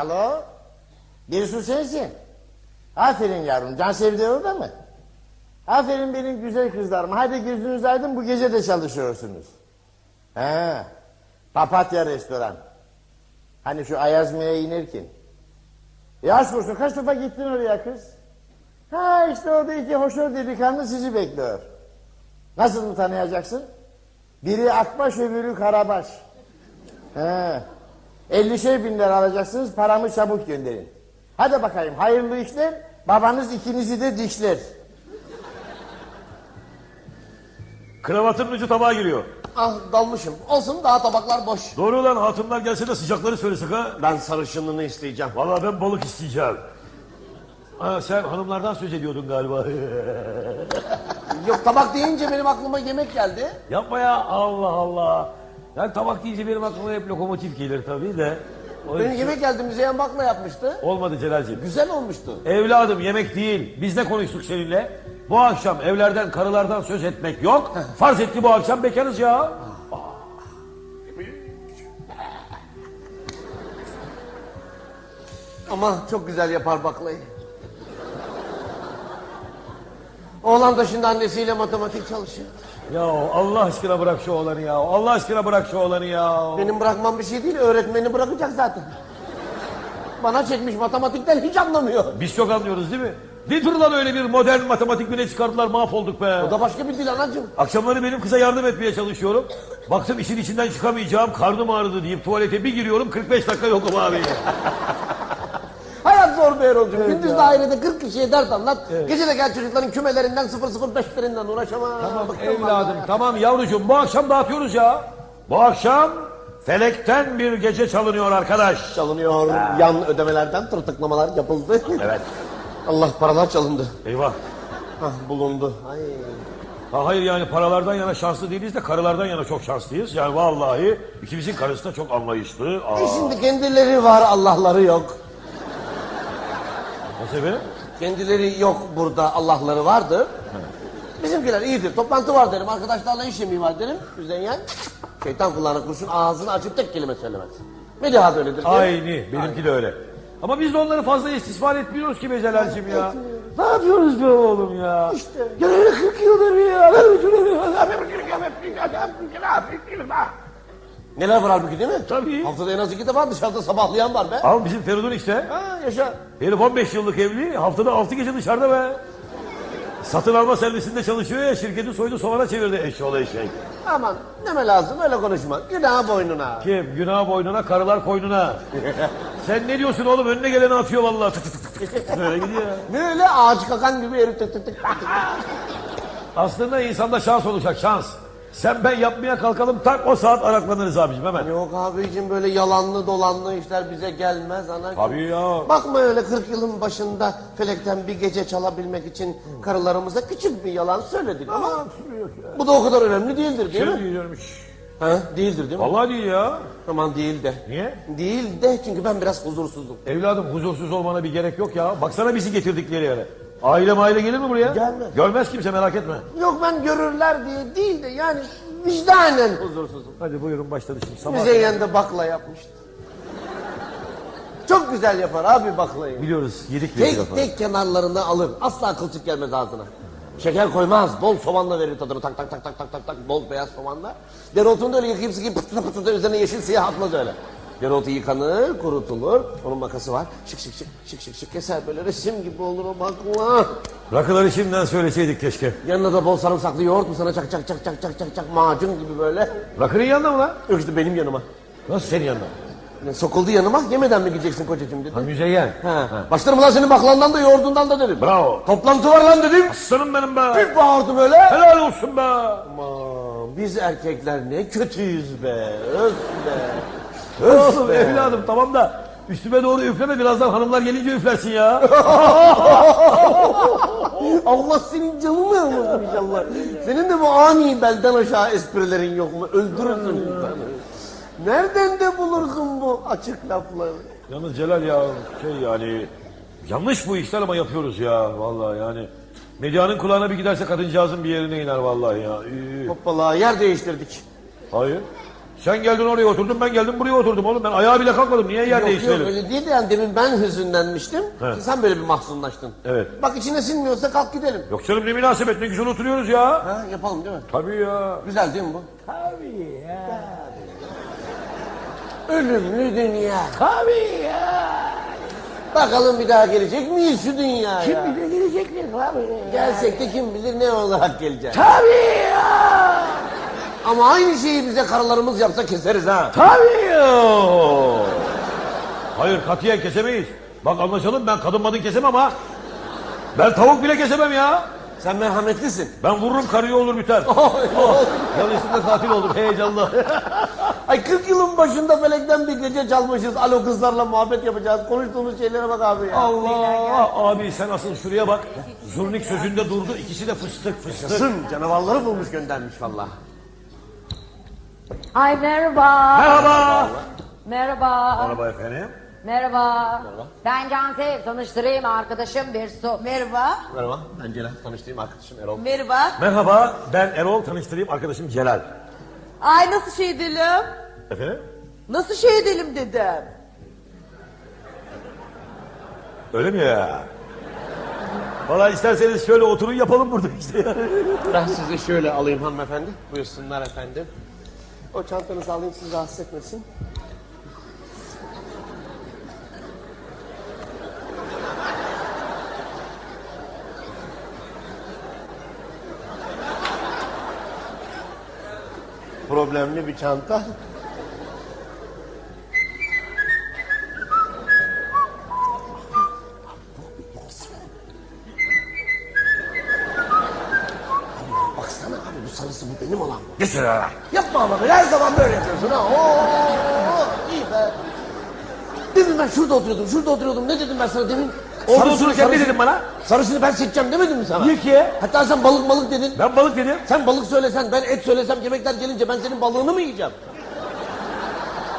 Alo? Birisi sensin. Aferin yavrum. Can sevdi orada mı? Aferin benim güzel kızlarım. Hadi gözünüz aydın bu gece de çalışıyorsunuz. He. Papatya restoran. Hani şu Ayazma'ya inerken. E aşk olsun kaç defa gittin oraya kız? Ha işte orada iki hoşör delikanlı sizi bekliyor. Nasıl mı tanıyacaksın? Biri akbaş öbürü karabaş. He. 50 şey bin lira alacaksınız paramı çabuk gönderin. Hadi bakayım hayırlı işler. Babanız ikinizi de dişler. Kravatın ucu tabağa giriyor. Ah dalmışım. Olsun daha tabaklar boş. Doğru lan hatunlar gelse de sıcakları söylesek ha. Ben sarışınlığını isteyeceğim. Vallahi ben balık isteyeceğim. Ha, sen hanımlardan söz ediyordun galiba. Yok tabak deyince benim aklıma yemek geldi. Yapma ya Allah Allah. Yani tabak deyince benim aklıma hep lokomotif gelir tabii de. O Benim için- yemek geldi Müzeyyen Bakla yapmıştı. Olmadı Celal'ciğim. Güzel olmuştu. Evladım yemek değil. Biz ne konuştuk seninle? Bu akşam evlerden karılardan söz etmek yok. Farz et ki bu akşam bekarız ya. Ama çok güzel yapar baklayı. Oğlan da şimdi annesiyle matematik çalışıyor. Ya Allah aşkına bırak şu oğlanı ya. Allah aşkına bırak şu oğlanı ya. Benim bırakmam bir şey değil, öğretmeni bırakacak zaten. Bana çekmiş matematikten hiç anlamıyor. Biz çok anlıyoruz değil mi? Nedir lan öyle bir modern matematik bile çıkardılar mahvolduk be. O da başka bir dil anacığım. Akşamları benim kıza yardım etmeye çalışıyorum. Baktım işin içinden çıkamayacağım karnım ağrıdı deyip tuvalete bir giriyorum 45 dakika yokum abi. Be Erol'cum. Gündüz dairede 40 kişiye dert anlat. Gece de gel çocukların kümelerinden 005'lerinden uğraşamam. Tamam Bıktım evladım tamam yavrucuğum bu akşam dağıtıyoruz ya. Bu akşam felekten bir gece çalınıyor arkadaş. Çalınıyor. Yan ödemelerden tırtıklamalar yapıldı. Evet. Allah paralar çalındı. Eyvah. Hah bulundu. Ay. Ha, hayır yani paralardan yana şanslı değiliz de karılardan yana çok şanslıyız. Yani vallahi ikimizin karısı da çok anlayışlı. Aa, E şimdi kendileri var Allah'ları yok. Nasıl efendim? Kendileri yok burada Allah'ları vardır. Bizimkiler iyidir. Toplantı var derim. Arkadaşlarla iş yemeği var derim. Müzeyyen. Şeytan kulağına kurşun ağzını açıp tek kelime söylemez. Mediha da öyledir. Aynı benimki de öyle. Ama biz de onları fazla istismar etmiyoruz ki be Celal'cim ya. Ne yapıyoruz be oğlum ya? İşte. Ya öyle 40 yıldır ya. Neler var halbuki değil mi? Tabii. Haftada en az iki defa dışarıda sabahlayan var be. Al bizim Feridun işte. Ha yaşa. Herif 15 yıllık evli, haftada 6 gece dışarıda be. Satın alma servisinde çalışıyor ya, şirketi soydu soğana çevirdi eşşoğlu eşek. Aman deme lazım öyle konuşma. Günah boynuna. Kim? Günah boynuna, karılar koynuna. Sen ne diyorsun oğlum? Önüne geleni atıyor vallahi. Tık tık tık tık tık. Böyle gidiyor. Ne öyle ağaç kakan gibi herif tık tık tık. Aslında insanda şans olacak, şans. Sen ben yapmaya kalkalım, tak o saat araklanırız abicim hemen. Yok abicim böyle yalanlı dolanlı işler bize gelmez anacığım. Tabii ya. Bakma öyle 40 yılın başında felekten bir gece çalabilmek için karılarımıza küçük bir yalan söyledik ama bu da o kadar önemli değildir değil Şey mi? diyormuş. Ha, değildir değil mi? Vallahi değil ya. Aman değil de. Niye? Değil de çünkü ben biraz huzursuzum. Evladım huzursuz olmana bir gerek yok ya. Baksana bizi getirdikleri yere. Aile maile gelir mi buraya? Gelmez. Görmez kimse merak etme. Yok ben görürler diye değil de yani vicdanen huzursuzum. Hadi buyurun başladı şimdi. Sabah Müzeyyen de bakla yapmıştı. Çok güzel yapar abi baklayı. Biliyoruz yedik bir defa. Tek tek kenarlarını alır. Asla kılçık gelmez ağzına. Şeker koymaz. Bol soğanla verir tadını. Tak tak tak tak tak tak tak. Bol beyaz soğanla. Dereotunu da öyle yıkayıp sıkayıp pıtı pıtı da üzerine yeşil siyah atmaz öyle. Dereotu yıkanır, kurutulur. Onun makası var. Şık şık şık şık şık şık keser böyle resim gibi olur o bakla. Rakıları şimdiden söyleseydik keşke. Yanına da bol sarımsaklı yoğurt mu sana çak çak çak çak çak çak çak macun gibi böyle. Rakının yanında mı lan? Yok işte benim yanıma. Nasıl senin yanında? Yani sokuldu yanıma yemeden mi gideceksin kocacığım dedi. Ha müzeyyen. Ha. Başlarım lan senin baklandan da yoğurdundan da dedim. Bravo. Toplantı var lan dedim. Aslanım benim be. Bir bağırdım öyle. Helal olsun be. Aman biz erkekler ne kötüyüz be. Öf be. Öf be. evladım tamam da üstüme doğru üfleme birazdan hanımlar gelince üflersin ya. Allah senin canını almasın inşallah. Senin de bu ani belden aşağı esprilerin yok mu? Öldürürsün insanı. Nereden de bulursun bu açık lafları? Yalnız Celal ya şey yani yanlış bu işler ama yapıyoruz ya vallahi yani. Medyanın kulağına bir giderse kadıncağızın bir yerine iner vallahi ya. Hoppala yer değiştirdik. Hayır. Sen geldin oraya oturdun ben geldim buraya oturdum oğlum. Ben ayağa bile kalkmadım. Niye yer Yok yok değiştirelim? öyle değil de yani demin ben hüzünlenmiştim. He. Sen böyle bir mahzunlaştın. Evet. Bak içine sinmiyorsa kalk gidelim. Yok canım ne münasebet ne güzel oturuyoruz ya. Ha yapalım değil mi? Tabii ya. Güzel değil mi bu? Tabii ya. Ölümlü dünya. Tabii ya. Bakalım bir daha gelecek miyiz şu dünyaya? Kim bilir gelecekler tabii. Gelsek de kim bilir ne olarak geleceğiz. Tabii ya. Ama aynı şeyi bize karılarımız yapsa keseriz ha. Tabii ya. Hayır katiyen kesemeyiz. Bak anlaşalım ben kadın madın kesemem ha. Ben tavuk bile kesemem ya. Sen merhametlisin. Ben vururum karıyı olur biter. Yanlışlıkla katil oldum heyecanlı. Ay 40 yılın başında felekten bir gece çalmışız. Alo kızlarla muhabbet yapacağız. Konuştuğumuz şeylere bak abi ya. Allah abi sen asıl şuraya bak. Zurnik sözünde durdu ikisi de fıstık fıstık. Sın canavarları bulmuş göndermiş valla. Ay merhaba. Merhaba. Merhaba. Merhaba efendim. Merhaba. Ben Cansev. Tanıştırayım arkadaşım Birsu. Merhaba. Merhaba ben Celal. Tanıştığım arkadaşım Erol. Merhaba. Merhaba ben Erol tanıştırayım arkadaşım Celal. Ay nasıl şey edelim? Efendim? Nasıl şey edelim dedim. Öyle mi ya? Valla isterseniz şöyle oturun yapalım burada işte. Ben sizi şöyle alayım hanımefendi. Buyursunlar efendim. O çantanızı alayım sizi rahatsız etmesin. Problemli bir çanta. Baksana abi bu sarısı bu benim olan mı? Geç şuraya. Böyle her zaman böyle yapıyorsun ha. Oo, iyi be. Demin ben şurada oturuyordum, şurada oturuyordum. Ne dedim ben sana demin? Orada otururken ne dedin bana? Sarısını ben seçeceğim demedim mi sana? Niye ki? Hatta sen balık balık dedin. Ben balık dedim. Sen balık söylesen, ben et söylesem yemekler gelince ben senin balığını mı yiyeceğim?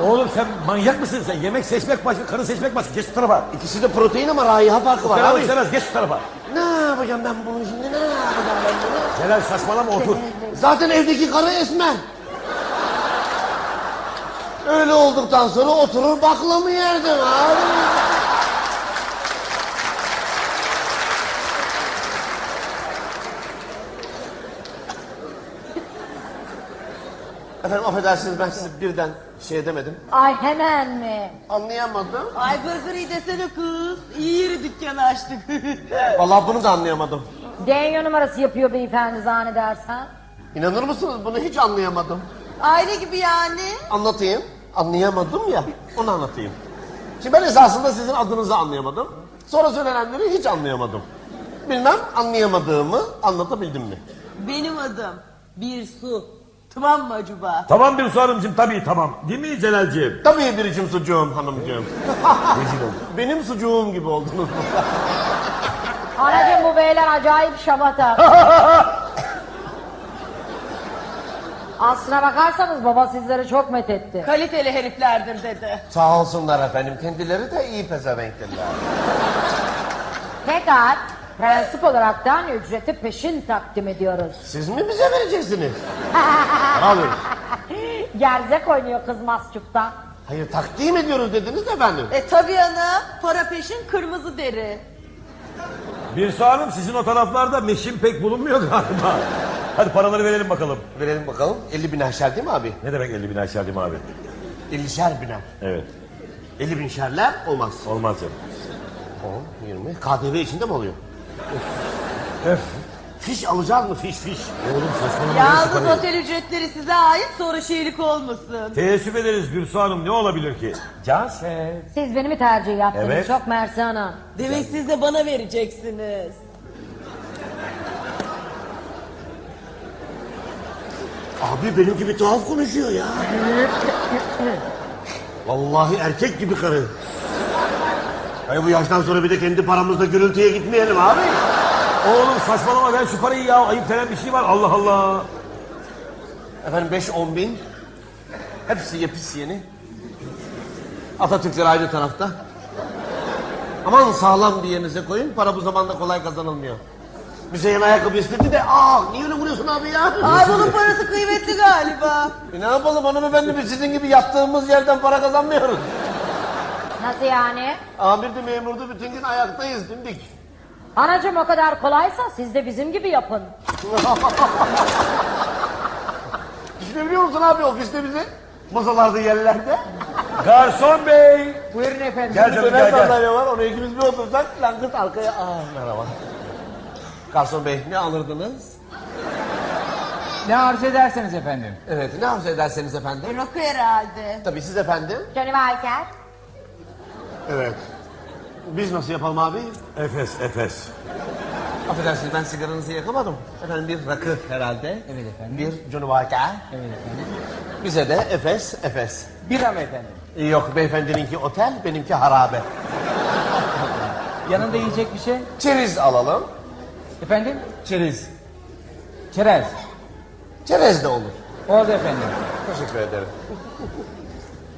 Oğlum sen manyak mısın sen? Yemek seçmek başka, karı seçmek başka. Geç şu tarafa. İkisi de protein ama raiha farkı var Celal abi. istemez. Geç şu tarafa. Ne yapacağım ben bunu şimdi, ne yapacağım ben bunu? Celal saçmalama otur. Zaten evdeki karı esmer. Öyle olduktan sonra oturur baklamı yerdim abi. Efendim affedersiniz ben sizi birden şey edemedim. Ay hemen mi? Anlayamadım. Ay burgeri desene kız. İyi yeri dükkanı açtık. Vallahi bunu da anlayamadım. Denyo numarası yapıyor beyefendi zannedersen. İnanır mısınız bunu hiç anlayamadım. Aile gibi yani. Anlatayım. Anlayamadım ya. Onu anlatayım. Şimdi ben esasında sizin adınızı anlayamadım. Sonra söylenenleri hiç anlayamadım. Bilmem anlayamadığımı anlatabildim mi? Benim adım bir su. Tamam mı acaba? Tamam bir Hanımcığım tabii tamam. Değil mi Celal'ciğim? Tabii biricim sucuğum hanımcığım. Rezil oldum. Benim sucuğum gibi oldunuz. Anacığım bu beyler acayip şamata. Aslına bakarsanız baba sizleri çok methetti. Kaliteli heriflerdir dedi. Sağ olsunlar efendim. Kendileri de iyi pezevenktirler. Fakat prensip olaraktan ücreti peşin takdim ediyoruz. Siz mi bize vereceksiniz? Ne alıyoruz? Gerzek oynuyor kız masçukta. Hayır takdim ediyoruz dediniz de efendim. E tabii ana. Para peşin kırmızı deri. Bir Hanım sizin o taraflarda meşin pek bulunmuyor galiba. Hadi paraları verelim bakalım. Verelim bakalım. 50 bin aşer değil mi abi? Ne demek 50 bin aşağıdım abi? 50'şer biner. Evet. 50 bin şerler olmaz. Olmaz canım. 10, 20. KDV içinde mi oluyor? Öf. Fiş alacağız mı? Fiş fiş. Oğlum saçmalama. Yalnız parayı. otel ücretleri size ait sonra şeylik olmasın. Teessüf ederiz Gülsu Hanım ne olabilir ki? Cansev. Siz beni mi tercih yaptınız? Evet. Çok mersi ana. Demek siz de bana vereceksiniz. Abi benim gibi tuhaf konuşuyor ya. Vallahi erkek gibi karı. Ay bu yaştan sonra bir de kendi paramızla gürültüye gitmeyelim abi. Oğlum saçmalama ver şu parayı ya. Ayıp denen bir şey var Allah Allah. Efendim 5-10 bin. Hepsi yepis yeni. Atatürkler ayrı tarafta. Aman sağlam bir yerinize koyun. Para bu zamanda kolay kazanılmıyor. Müzeyyen ayakkabı istedi de ah niye öyle vuruyorsun abi ya? Ay bunun parası kıymetli galiba. E ne yapalım hanımefendi biz sizin gibi yattığımız yerden para kazanmıyoruz. Nasıl yani? Amir de memurdu bütün gün ayaktayız dimdik. Anacığım o kadar kolaysa siz de bizim gibi yapın. Düşünebiliyor musun abi ofiste bizi? Masalarda yerlerde. Garson bey. Buyurun efendim. Gel canım gel gel. sandalye var ona ikimiz bir otursak lan kız arkaya aa merhaba. Garson bey ne alırdınız? Ne arzu ederseniz efendim. Evet ne arzu ederseniz efendim. Rakı herhalde. Tabii siz efendim. Johnny Walker. Evet. Biz nasıl yapalım abi? Efes Efes. Affedersiniz ben sigaranızı yakamadım. Efendim bir rakı herhalde. Evet efendim. Bir Johnny Walker. Evet efendim. Bize de Efes, Efes. Bira mı efendim? Yok beyefendininki otel, benimki harabe. Yanında yiyecek bir şey? Çerez alalım. Efendim? Çerez. Çerez. Çerez de olur. Oldu efendim. Teşekkür ederim.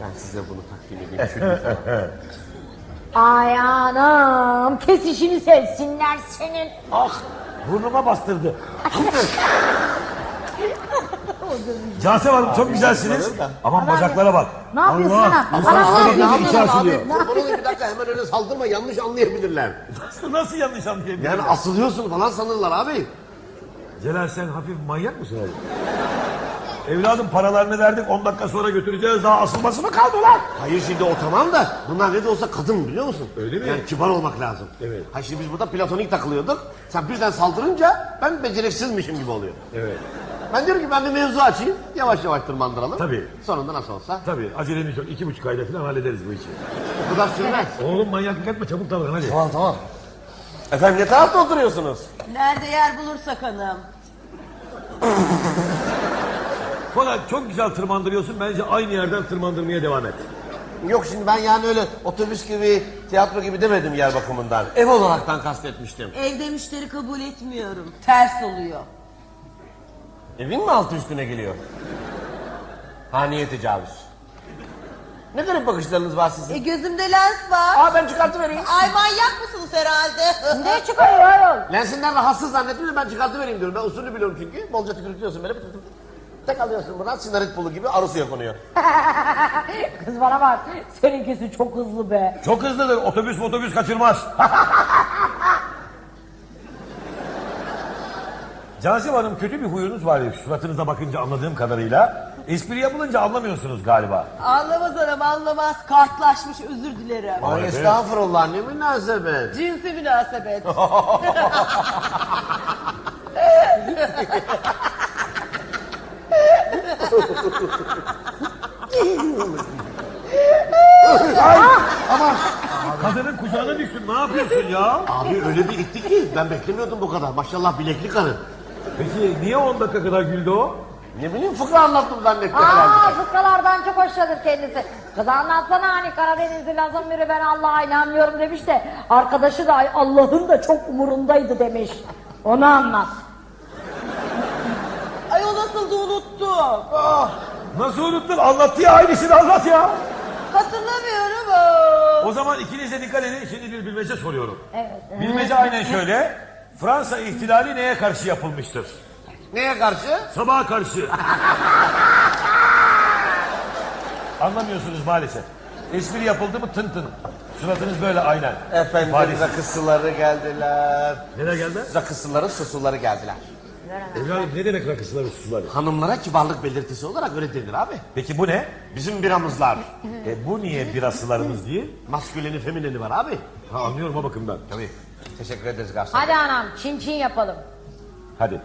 Ben size bunu takdim edeyim. Şu Ay anam kesişini sevsinler senin. Ah burnuma bastırdı. Cansel Hanım çok güzelsiniz. Aman bacaklara bak. Ne yapıyorsun Allah, insan Ana, sürekli ne bir yapıyorsun abi? olayım bir dakika hemen öyle saldırma yanlış anlayabilirler. Nasıl, nasıl yanlış anlayabilirim? Yani asılıyorsun falan sanırlar abi. Celal sen hafif manyak mısın oğlum? Evladım paralarını verdik 10 dakika sonra götüreceğiz daha asılması mı kaldı lan? Hayır şimdi o tamam da bunlar ne de olsa kadın biliyor musun? Öyle mi? Yani kibar olmak lazım. Evet. Ha şimdi biz burada platonik takılıyorduk. Sen birden saldırınca ben beceriksizmişim gibi oluyor. Evet. Ben diyorum ki ben bir mevzu açayım. Yavaş yavaş tırmandıralım. Tabii. Sonunda nasıl olsa. Tabii acelemiz yok. iki buçuk ayda falan hallederiz bu işi. O kadar sürmez. Oğlum manyaklık etme çabuk davran hadi. Tamam tamam. Efendim ne tarafta oturuyorsunuz? Nerede yer bulursak hanım. Fakat çok güzel tırmandırıyorsun. Bence aynı yerden tırmandırmaya devam et. Yok şimdi ben yani öyle otobüs gibi, tiyatro gibi demedim yer bakımından. Ev olaraktan kastetmiştim. Evde müşteri kabul etmiyorum. Ters oluyor. Evin mi altı üstüne geliyor? Haniye tecavüz. Ne garip bakışlarınız var sizin? E gözümde lens var. Aa ben çıkartıvereyim. Ay manyak mısınız herhalde? Ne çıkarıyor ayol? Lensinden rahatsız zannettim de ben çıkartıvereyim diyorum. Ben usulü biliyorum çünkü. Bolca tükürtüyorsun böyle. Tek alıyorsun buradan sinarit pulu gibi arı suya konuyor. Kız bana bak seninkisi çok hızlı be. Çok hızlıdır. Otobüs otobüs kaçırmaz. Cansel Hanım kötü bir huyunuz var. Suratınıza bakınca anladığım kadarıyla. Espri yapılınca anlamıyorsunuz galiba. Anlamaz hanım anlamaz. Kartlaşmış özür dilerim. Ay Evet. estağfurullah ne münasebet. Cinsi münasebet. Kadının kucağına düştün. Ne yapıyorsun ya? Abi öyle bir itti ki ben beklemiyordum bu kadar. Maşallah bilekli karı. Peki niye 10 dakika kadar güldü o? Ne bileyim fıkra anlattım zannetti Aa herhalde. fıkralardan çok hoşlanır kendisi. Kız anlatsana hani Karadenizli Lazım biri ben Allah'a inanmıyorum demiş de arkadaşı da "Ay, Allah'ın da çok umurundaydı demiş. Onu anlat. Ay o nasıldı unuttum. Ah, nasıl unuttun? Anlattı ya aynısını anlat ya. Hatırlamıyorum. O zaman ikiniz de dikkat edin. Şimdi bir bilmece soruyorum. Evet. Bilmece aynen şöyle. Fransa ihtilali neye karşı yapılmıştır? Neye karşı? Sabaha karşı. Anlamıyorsunuz maalesef. Espri yapıldı mı tın tın. Suratınız böyle aynen. Efendim İfadesiz. rakısıları geldiler. Nereye geldi? Rakısıları susuları geldiler. Evladım ne demek rakısılar susular? Hanımlara kibarlık belirtisi olarak öyle denir abi. Peki bu ne? Bizim biramızlar. E bu niye birasılarımız değil? Masküleni femineni var abi. Ha anlıyorum o bakımdan. Tabii. Teşekkür ederiz garson. Hadi anam çin çin yapalım. Hadi.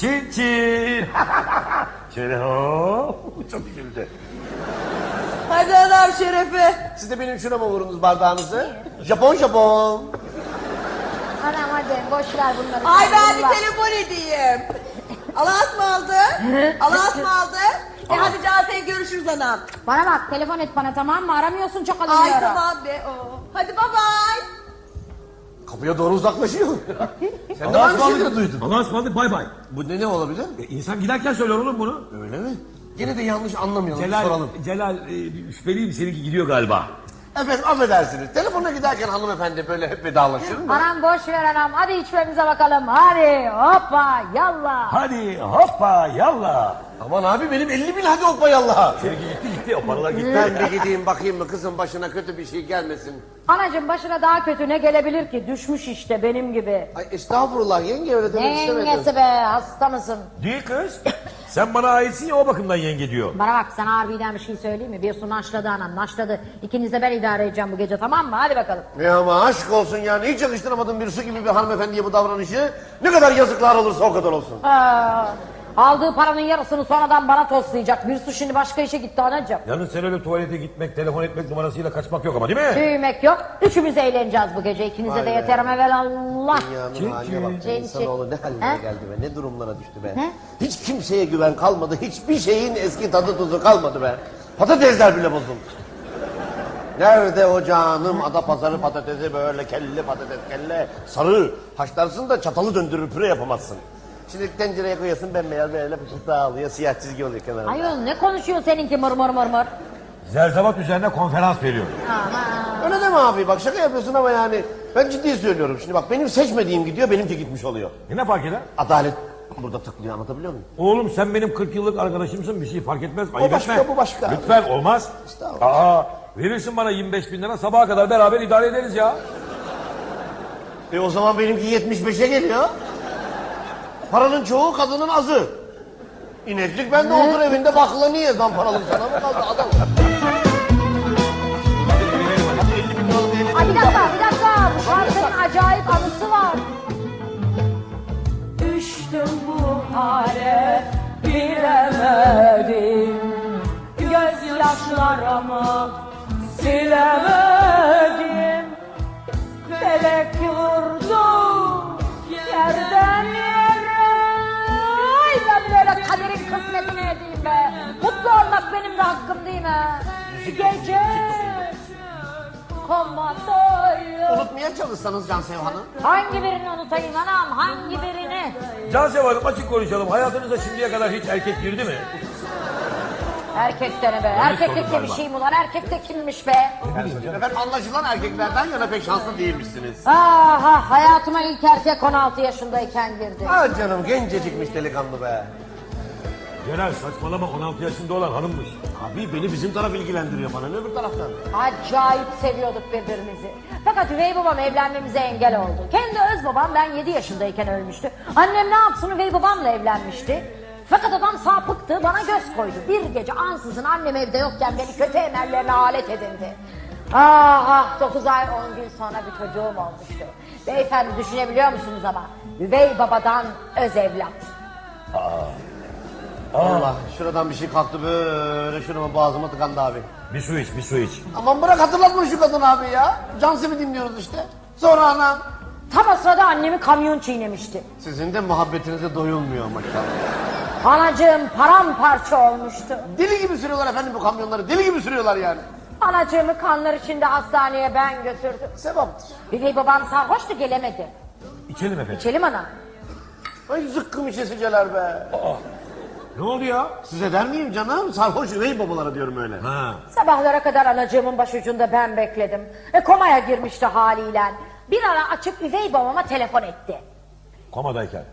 Çin çin. Şöyle ho. Çok güldü. Hadi anam şerefe. Siz de benim şuna mı vurunuz bardağınızı? Japon Japon. Anam hadi boş ver bunları. Ay ben bir telefon edeyim. Allah'a ısmarladık. Allah'a ısmarladık. E hadi Cansel görüşürüz anam. Bana bak telefon et bana tamam mı? Aramıyorsun çok Ay alınıyorum. tamam be. Oo. Hadi bye bye. Kapıya doğru uzaklaşıyor. Sen de Allah'a aynı ısmarladık. duydun. Allah'a ısmarladık bay bay. Bu ne ne olabilir? E, insan giderken söyler oğlum bunu. Öyle mi? Yine de yanlış anlamayalım. Celal, Soralım. Celal e, şüpheliyim seninki gidiyor galiba. Efendim affedersiniz. Telefona giderken hanımefendi böyle hep vedalaşır mı? Anam boş ver anam. Hadi içmemize bakalım. Hadi hoppa yallah. Hadi hoppa yallah. Aman abi benim 50 bin hadi hoppa yallah. Sevgi gitti gitti o paralar gitti. Ben bir gideyim bakayım mı kızın başına kötü bir şey gelmesin. Anacığım başına daha kötü ne gelebilir ki? Düşmüş işte benim gibi. Ay estağfurullah yenge öyle demek istemedim. yengesi be hasta mısın? Değil kız. Sen bana aitsin ya o bakımdan yenge diyor. Bana bak sana harbiden bir şey söyleyeyim mi? Bir su naşladı anam naşladı. İkiniz de ben idare edeceğim bu gece tamam mı? Hadi bakalım. Ya ama aşk olsun yani hiç yakıştıramadım bir su gibi bir hanımefendiye bu davranışı. Ne kadar yazıklar olursa o kadar olsun. Aa, aldığı paranın yarısını sonradan bana toslayacak. Bir su şimdi başka işe gitti anacığım. Yalnız sen öyle tuvalete gitmek, telefon etmek numarasıyla kaçmak yok ama değil mi? Büyümek yok. Üçümüz eğleneceğiz bu gece. İkinize Vay de be. yeterim evvelallah. Dünyanın haline bak. Çek, İnsanoğlu ne haline He? geldi be. Ne durumlara düştü be. He? Hiç kimseye güven kalmadı. Hiçbir şeyin eski tadı tuzu kalmadı be. Patatesler bile bozuldu. Nerede o canım ada pazarı patatesi böyle kelle patates kelle sarı haşlarsın da çatalı döndürür püre yapamazsın. Şimdi tencereye koyuyorsun bembeyaz böyle fışık dağılıyor siyah çizgi oluyor kenarında. Ayol ne konuşuyor seninki mır mır mır mır. Zerzevat üzerine konferans veriyor. Aman. Öyle deme abi bak şaka yapıyorsun ama yani ben ciddi söylüyorum. Şimdi bak benim seçmediğim gidiyor benimki gitmiş oluyor. E ne fark eder? Adalet burada tıklıyor anlatabiliyor muyum? Oğlum sen benim 40 yıllık arkadaşımsın bir şey fark etmez. Ayıp başka, etme. bu başka. Lütfen olmaz. Estağfurullah. Aa, verirsin bana 25 bin lira sabaha kadar beraber idare ederiz ya. E o zaman benimki 75'e geliyor. Paranın çoğu kadının azı. İneklik ben de otur evinde bakla niye lan paralı sana mı kaldı adam? Ay bir dakika bir dakika. Bu şarkının acayip anısı var. Düştüm bu hale bilemedim Gözyaşlarımı silemedim Felek vurdu yerden kaderin kısmetini edeyim be Mutlu olmak benim de hakkım değil mi? Gece komandayım Unutmaya çalışsanız Cansev Hanım. Hangi birini unutayım anam hangi birini? Cansev Hanım açık konuşalım. Hayatınıza şimdiye kadar hiç erkek girdi mi? Erkekte ne be? Erkeklikte bir şey mi ulan? Erkekte kimmiş be? Efendim anlaşılan erkeklerden yana pek şanslı değilmişsiniz. Ah ah hayatıma ilk erkek 16 yaşındayken girdi. Ha canım gencecikmiş delikanlı be. Celal saçmalama 16 yaşında olan hanımmış. Abi beni bizim taraf ilgilendiriyor bana ne öbür taraftan. Acayip seviyorduk birbirimizi. Fakat üvey babam evlenmemize engel oldu. Kendi öz babam ben 7 yaşındayken ölmüştü. Annem ne yapsın üvey babamla evlenmişti. Fakat adam sapıktı bana göz koydu. Bir gece ansızın annem evde yokken beni kötü emellerine alet edindi. Ah ah 9 ay 10 gün sonra bir çocuğum olmuştu. Beyefendi düşünebiliyor musunuz ama? Üvey babadan öz evlat. Allah şuradan bir şey kalktı böyle şurama boğazıma tıkandı abi. Bir su iç bir su iç. Aman bırak hatırlatma şu kadın abi ya. Cansem'i dinliyoruz işte. Sonra anam. Tam o sırada annemi kamyon çiğnemişti. Sizin de muhabbetinize doyulmuyor maşallah. Anacığım paramparça olmuştu. Deli gibi sürüyorlar efendim bu kamyonları. Deli gibi sürüyorlar yani. Anacığımı kanlar içinde hastaneye ben götürdüm. Sevaptır. Üvey babam sarhoştu gelemedi. İçelim efendim. İçelim ana. Ay zıkkım içesiceler be. Ne oldu ya? Size der miyim canım? Sarhoş üvey babalara diyorum öyle. Ha. Sabahlara kadar anacığımın başucunda ben bekledim. E komaya girmişti haliyle. Bir ara açıp üvey babama telefon etti. Komadayken.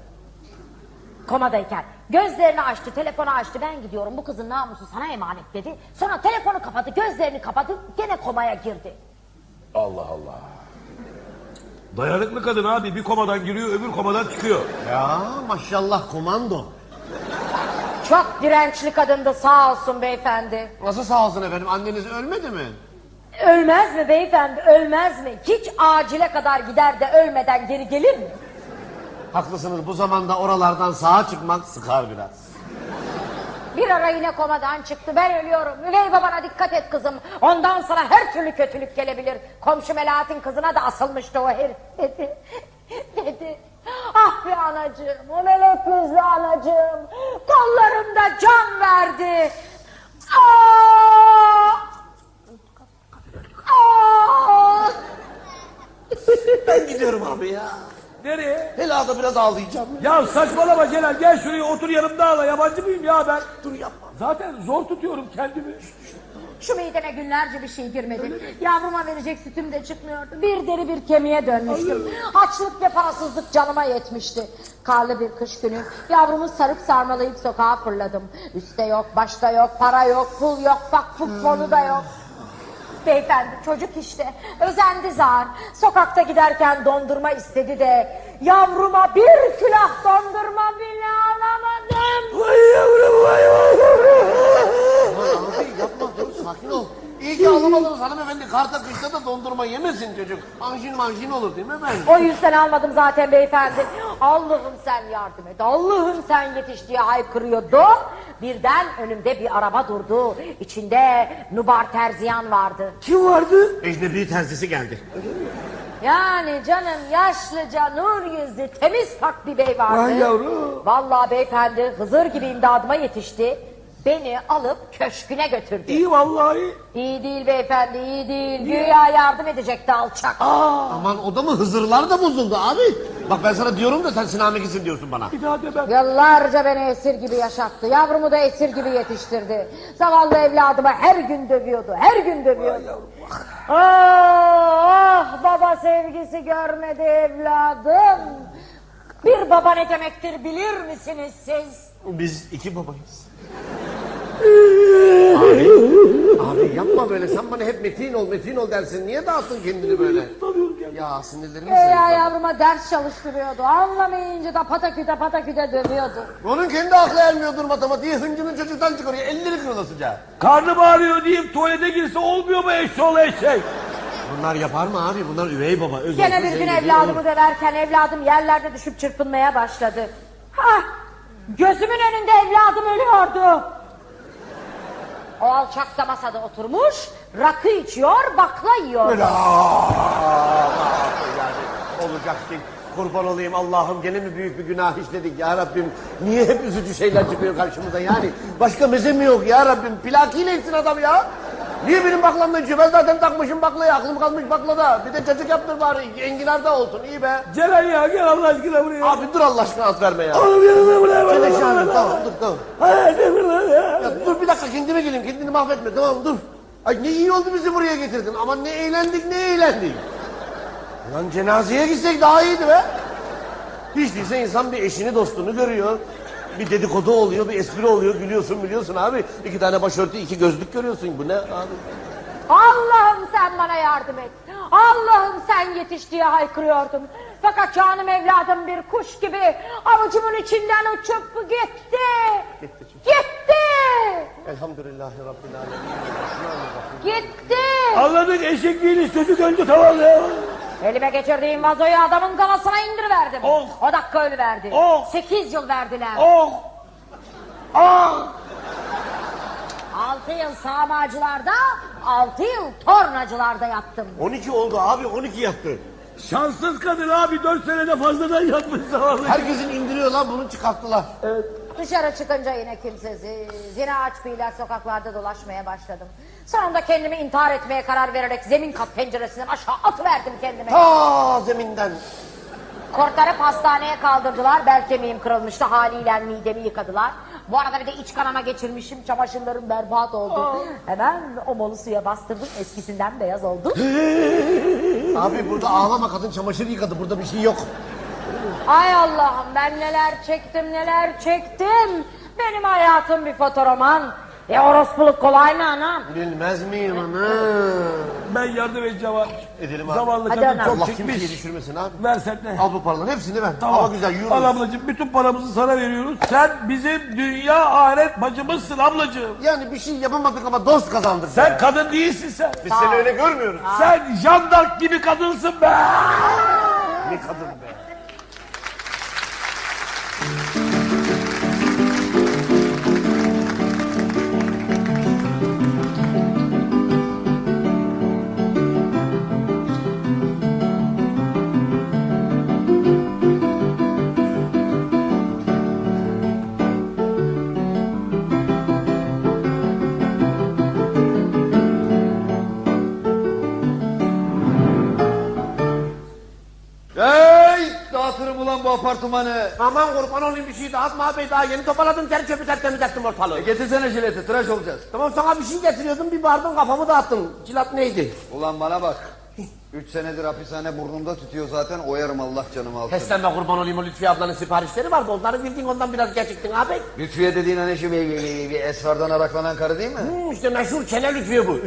Komadayken. Gözlerini açtı, telefonu açtı. Ben gidiyorum bu kızın namusu sana emanet dedi. Sonra telefonu kapattı, gözlerini kapattı. Gene komaya girdi. Allah Allah. Dayanıklı kadın abi bir komadan giriyor öbür komadan çıkıyor. Ya maşallah komando. Çok dirençli kadındı sağ olsun beyefendi. Nasıl sağ olsun efendim anneniz ölmedi mi? Ölmez mi beyefendi ölmez mi? Hiç acile kadar gider de ölmeden geri gelir mi? Haklısınız bu zamanda oralardan sağa çıkmak sıkar biraz. Bir ara yine komadan çıktı ben ölüyorum. Üvey babana dikkat et kızım. Ondan sonra her türlü kötülük gelebilir. Komşu Melahat'in kızına da asılmıştı o herif dedi. dedi. Ah be anacığım o melek yüzlü anacığım. Kollarımda can verdi. Aa! Aa! Ben gidiyorum abi ya. Nereye? Helada biraz ağlayacağım. Ya saçmalama Celal gel şuraya otur yanımda ağla yabancı mıyım ya ben? Dur yapma. Zaten zor tutuyorum kendimi. Şu mideme günlerce bir şey girmedi. Yavruma verecek sütüm de çıkmıyordu. Bir deri bir kemiğe dönmüştüm. Açlık ve parasızlık canıma yetmişti. Karlı bir kış günü yavrumu sarıp sarmalayıp sokağa fırladım. Üste yok, başta yok, para yok, pul yok, vakfı fonu da yok. Beyefendi çocuk işte. Özendi zar. Sokakta giderken dondurma istedi de yavruma bir külah dondurma bile alamadım. Vay yavrum vay vay Aman abi yapma dur sakin ol. İyi ki alamadınız hanımefendi. Karta kışta da dondurma yemesin çocuk. Anjin manjin olur değil mi efendim? O yüzden almadım zaten beyefendi. Allah'ım sen yardım et. Allah'ım sen yetiş diye haykırıyordum. Birden önümde bir araba durdu. İçinde Nubar Terziyan vardı. Kim vardı? Ecnebi terzisi geldi. Yani canım yaşlıca nur yüzlü temiz pak bir bey vardı. Vay yavrum. Vallahi beyefendi Hızır gibi imdadıma yetişti. Beni alıp köşküne götürdü. İyi vallahi. İyi değil beyefendi iyi değil. Güya yardım edecekti alçak. Aman o da mı Hızırlar da bozuldu abi. Bak ben sana diyorum da sen sinameksin diyorsun bana. Bir daha demem. Yıllarca beni esir gibi yaşattı. Yavrumu da esir gibi yetiştirdi. Zavallı evladımı her gün dövüyordu. Her gün dövüyordu. Ah baba sevgisi görmedi evladım. Bir baba ne demektir bilir misiniz siz? Biz iki babayız. Abi, abi yapma böyle sen bana hep metin ol metin ol dersin. Niye dağıttın kendini böyle? Ya sinirlerimi Güya zayıfladı. yavruma ders çalıştırıyordu. Anlamayınca da pataküte pataküte dövüyordu. Onun kendi aklı ermiyordur matematiği hıncını çocuktan çıkarıyor. Elleri kırılasıca. Karnım ağrıyor deyip tuvalete girse olmuyor mu eşşoğlu eşek? Bunlar yapar mı abi? Bunlar üvey baba. Öz Gene bir gün evladımı döverken evladım yerlerde düşüp çırpınmaya başladı. Ha, gözümün önünde evladım ölüyordu. O alçak da masada oturmuş, rakı içiyor, bakla yiyor. Böyle yani olacak şey. Kurban olayım Allah'ım gene mi büyük bir günah işledik ya Rabbim. Niye hep üzücü şeyler çıkıyor karşımıza yani. Başka meze mi yok ya Rabbim. Plakiyle içsin adam ya. Niye benim baklamda içiyor? Ben zaten takmışım baklayı. Aklım kalmış baklada. Bir de çocuk yaptır bari. Enginar da olsun. iyi be. Ceren ya gel Allah aşkına buraya. Abi dur Allah aşkına at verme ya. Oğlum yanına buraya bak. Şöyle şahane tamam dur tamam. Hadi buraya ya. Ya dur bir dakika kendime geleyim. Kendini mahvetme tamam dur. Ay ne iyi oldu bizi buraya getirdin. Ama ne eğlendik ne eğlendik. Lan cenazeye gitsek daha iyiydi be. Hiç değilse insan bir eşini dostunu görüyor. Bir dedikodu oluyor, bir espri oluyor, gülüyorsun biliyorsun abi. İki tane başörtü, iki gözlük görüyorsun. Bu ne abi? Allah'ım sen bana yardım et. Allah'ım sen yetiş diye haykırıyordum. Fakat canım evladım bir kuş gibi avucumun içinden uçup gitti. Gitti. Gitti. Elhamdülillahi Rabbil Alemin. Gitti. Anladık eşek değiliz çocuk önce tamam ya. Elime geçirdiğim vazoyu adamın kafasına indiriverdim. Oh. O dakika ölü verdi. Oh. Sekiz yıl verdiler. Oh. Ah. Altı yıl sağmacılarda, altı yıl tornacılarda yattım. 12 oldu abi, 12 yattı. Şanssız kadın abi dört senede fazladan yatmış zavallı. Herkesin indiriyor lan bunu çıkarttılar. Dışarı çıkınca yine kimsesiz, yine aç beyler sokaklarda dolaşmaya başladım. Sonunda kendimi intihar etmeye karar vererek zemin kat penceresinden aşağı atıverdim kendime. Ta zeminden. Kurtarıp hastaneye kaldırdılar. Bel kemiğim kırılmıştı. Haliyle midemi yıkadılar. Bu arada bir de iç kanama geçirmişim. Çamaşırlarım berbat oldu. Hemen o molu suya bastırdım. Eskisinden beyaz oldu. Abi burada ağlama kadın çamaşır yıkadı. Burada bir şey yok. Ay Allah'ım ben neler çektim neler çektim. Benim hayatım bir fotoroman. E orospuluk kolay mı anam? Bilmez miyim ana? Ben yardım edeceğim abi. Edelim abi. Zavallı Hadi kadın anam. çok Allah kimseyi çekmiş. düşürmesin abi. Versen ne? Al bu paraları hepsini ver. Tamam. Hava güzel yürü. Al ablacığım bütün paramızı sana veriyoruz. Sen bizim dünya ahiret bacımızsın ablacığım. Yani bir şey yapamadık ama dost kazandık. Sen kadın değilsin sen. Biz seni öyle görmüyoruz. Sen jandark gibi kadınsın be. Ne kadın be. Apartmanı? Aman kurban olayım bir şey dağıtma abi daha yeni toparladım ter çöpü tertemiz ettim ortalığı. E getirsene jileti tıraş olacağız. Tamam sana bir şey getiriyordum bir bağırdın kafamı dağıttın. Cilat neydi? Ulan bana bak. Üç senedir hapishane burnumda tutuyor zaten oyarım Allah canımı alsın. Peslenme kurban olayım o Lütfiye ablanın siparişleri vardı onları bildin ondan biraz geciktin abi. Lütfiye dediğin hani şu bir, bir, bir, bir esrardan araklanan karı değil mi? Hmm, işte meşhur çene Lütfiye bu.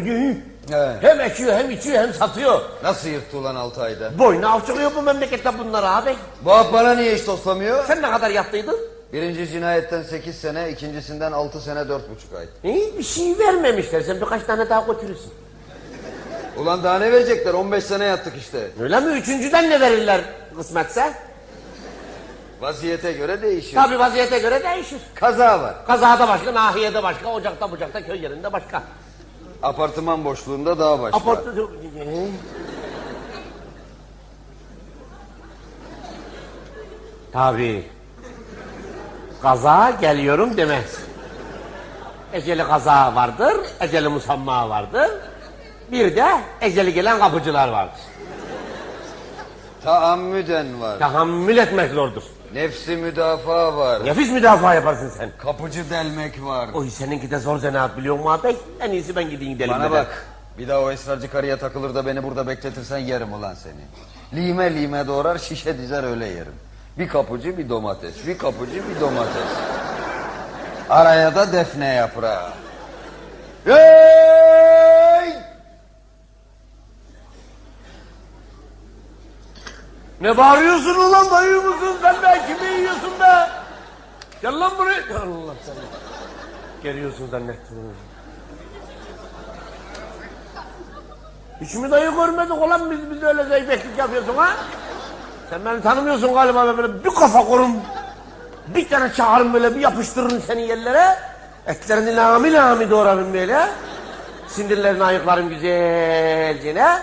He. Hem ekiyor hem içiyor hem satıyor. Nasıl yırttı ulan altı ayda? Boynu avçılıyor bu memlekette bunları abi. Bu bana niye hiç toslamıyor? Sen ne kadar yaptıydın? Birinci cinayetten sekiz sene, ikincisinden altı sene dört buçuk ay. İyi bir şey vermemişler sen birkaç tane daha götürürsün. Ulan daha ne verecekler? 15 sene yattık işte. Öyle mi? Üçüncüden ne verirler kısmetse? Vaziyete göre değişir. Tabi vaziyete göre değişir. Kaza var. Kazada başka, nahiyede başka, ocakta bucakta, köy yerinde başka. Apartman boşluğunda daha başka. Aport... Tabi. Kaza geliyorum demez. Eceli kaza vardır, eceli musamma vardır. Bir de eceli gelen kapıcılar vardır. Taammüden var. Tahammül etmek zordur. Nefsi müdafaa var. Nefis müdafaa yaparsın sen. Kapıcı delmek var. Oy seninki de zor zanaat biliyor musun abi? En iyisi ben gideyim gidelim. Bana bak. Bir daha o esrarcı karıya takılır da beni burada bekletirsen yerim ulan seni. Lime lime doğrar şişe dizer öyle yerim. Bir kapıcı bir domates. Bir kapıcı bir domates. Araya da defne yaprağı. Hey! Ne bağırıyorsun ulan dayı mısın sen be? Kimi yiyorsun be? Gel lan buraya. Allah seni. Geliyorsun zannettim. Hiç mi dayı görmedik ulan biz biz öyle zeybeklik yapıyorsun ha? Sen beni tanımıyorsun galiba ben böyle bir kafa korum. Bir tane çağırın böyle bir yapıştırırım seni yerlere. Etlerini lami lami doğrarım böyle. Sindirlerini ayıklarım güzelce.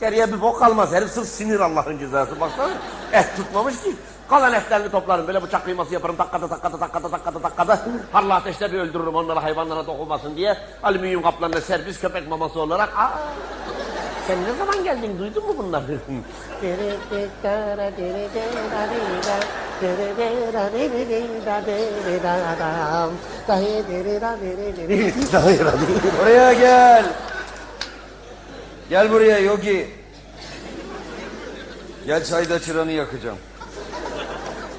Geriye bir bok kalmaz. Herif sırf sinir Allah'ın cezası. Baksana et tutmamış ki. Kalan etlerini toplarım. Böyle bıçak kıyması yaparım. Takkada takkada takkada takkada takkada. Harlı ateşte bir öldürürüm onları hayvanlara dokunmasın diye. Alüminyum kaplarına servis köpek maması olarak. Aa, sen ne zaman geldin? Duydun mu bunları? Buraya gel. Gel buraya Yogi. Gel çayda çıranı yakacağım.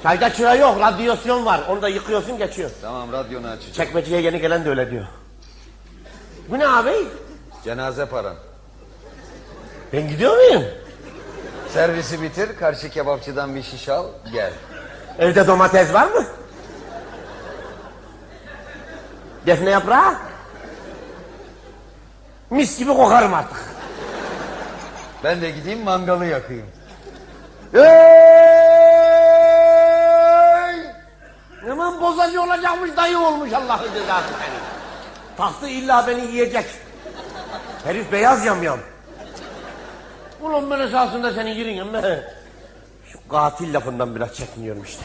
Çayda çıra yok, radyasyon var. Onu da yıkıyorsun geçiyor. Tamam radyonu açacağım. Çekmeceye yeni gelen de öyle diyor. Bu ne abi? Cenaze paran. Ben gidiyor muyum? Servisi bitir, karşı kebapçıdan bir şiş al, gel. Evde domates var mı? Defne yaprağı? Mis gibi kokarım artık. Ben de gideyim mangalı yakayım. Hemen bozacı olacakmış dayı olmuş Allah'ın cezası seni. Taktı illa beni yiyecek. Herif beyaz yamyam. Ulan ben esasında senin yerin ama şu katil lafından biraz çekiniyorum işte.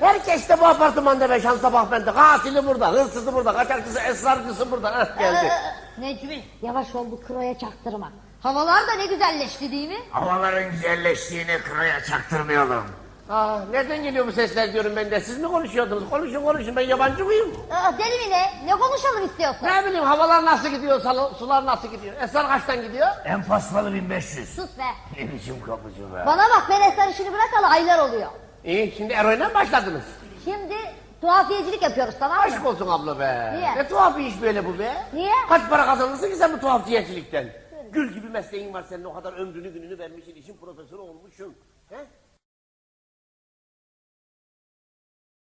Herkes de bu apartmanda be şansa bak bende. Katili burada, hırsızı burada, kaçakçısı, esrarcısı burada. Heh, geldi. Ee, Necmi yavaş ol bu kroya çaktırma. Havalar da ne güzelleşti değil mi? Havaların güzelleştiğini kıraya çaktırmayalım. Aa, nereden geliyor bu sesler diyorum ben de. Siz mi konuşuyordunuz? Konuşun konuşun ben yabancı mıyım? Aa, deli mi ne? Ne konuşalım istiyorsun? Ne bileyim havalar nasıl gidiyor, sular nasıl gidiyor? Esrar kaçtan gidiyor? En pasmalı 1500. Sus be. Ne biçim kapıcı be. Bana bak ben Esrar işini bırakalı aylar oluyor. İyi şimdi eroine mi başladınız? Şimdi tuhafiyecilik yapıyoruz tamam mı? Aşk olsun abla be. Niye? Ne tuhaf bir iş böyle bu be. Niye? Kaç para kazanırsın ki sen bu tuhafiyecilikten? Gül gibi mesleğin var senin o kadar ömrünü gününü vermişsin, işin profesörü olmuşsun. He?